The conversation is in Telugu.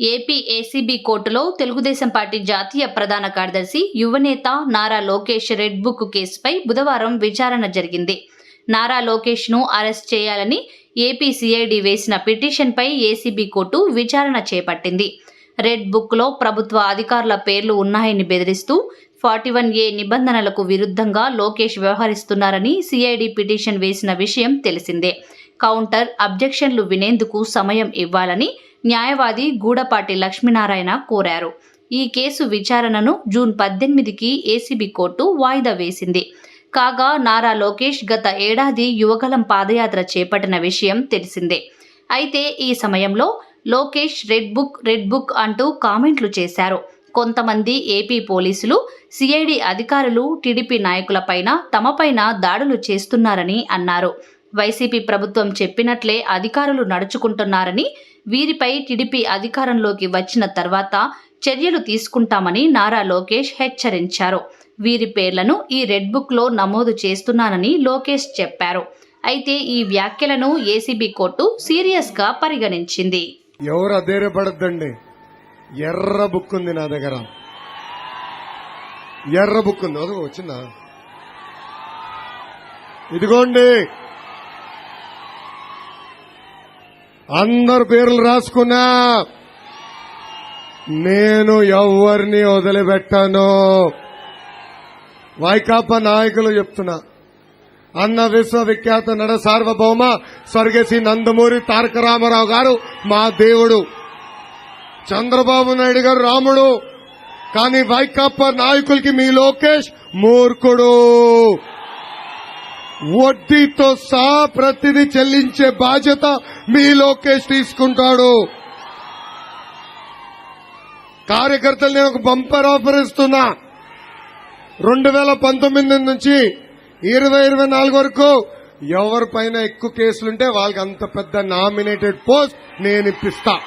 ఏపీ ఏసీబీ కోర్టులో తెలుగుదేశం పార్టీ జాతీయ ప్రధాన కార్యదర్శి యువనేత నారా లోకేష్ రెడ్ బుక్ కేసుపై బుధవారం విచారణ జరిగింది. నారా లోకేష్ను అరెస్ట్ చేయాలని ఏపీ సిఐడి వేసిన పిటిషన్పై ఏసీబీ కోర్టు విచారణ చేపట్టింది. రెడ్ బుక్లో ప్రభుత్వ అధికారుల పేర్లు ఉన్నాయని బెదిరిస్తూ ఫార్టీ వన్ ఏ నిబంధనలకు విరుద్ధంగా లోకేష్ వ్యవహరిస్తున్నారని సిఐడి పిటిషన్ వేసిన విషయం తెలిసిందే. కౌంటర్ అబ్జెక్షన్లు వినేందుకు సమయం ఇవ్వాలని న్యాయవాది గూడపాటి లక్ష్మీనారాయణ కోరారు. ఈ కేసు విచారణను జూన్ పద్దెనిమిదికి ఏసీబీ కోర్టు వాయిదా వేసింది. కాగా నారా లోకేష్ గత ఏడాది యువగలం పాదయాత్ర చేపట్టిన విషయం తెలిసిందే. అయితే ఈ సమయంలో Lokesh red book red book అంటూ కామెంట్లు చేశారు. కొంతమంది ఏపీ పోలీసులు సిఐడి అధికారులు టీడీపీ నాయకులపైన తమపైన దాడులు చేస్తున్నారని అన్నారు. వైసీపీ ప్రభుత్వం చెప్పినట్లే అధికారులు నడుచుకుంటున్నారని వీరిపై టీడీపీ అధికారంలోకి వచ్చిన తర్వాత చర్యలు తీసుకుంటామని నారా లోకేష్ హెచ్చరించారు. వీరి పేర్లను ఈ రెడ్ బుక్లో నమోదు చేస్తున్నానని లోకేష్ చెప్పారు. అయితే ఈ వ్యాఖ్యలను ఏసీబీ కోర్టు సీరియస్గా పరిగణించింది. ఎవరు అధైర్యపడద్దండి? ఎర్ర బుక్ ఉంది నా దగ్గర. ఎర్ర బుక్ ఉంది అదో వచ్చిందా ఇదిగోండి. అందరు పేర్లు రాసుకున్నా. నేను ఎవరిని వదిలిపెట్టాను. వైకాపా నాయకులు చెప్తున్నా. అన్న విశ్వవిఖ్యాత నడ సార్వభౌమ స్వర్గశ్రీ నందమూరి తారక రామారావు గారు మా దేవుడు. చంద్రబాబు నాయుడు గారు రాముడు. కానీ వైకాపా నాయకులకి మీ లోకేష్ మూర్ఖుడు. వడ్డీతో సహా ప్రతిదీ చెల్లించే బాధ్యత మీ లోకేష్ తీసుకుంటాడు. కార్యకర్తలు నేను ఒక బంపర్ ఆఫర్ ఇస్తున్నా. రెండు వేల పంతొమ్మిది నుంచి ఇరవై ఇరవై నాలుగు వరకు ఎవరిపైన ఎక్కువ కేసులుంటే వాళ్ళకి అంత పెద్ద నామినేటెడ్ పోస్ట్ నేను ఇప్పిస్తా.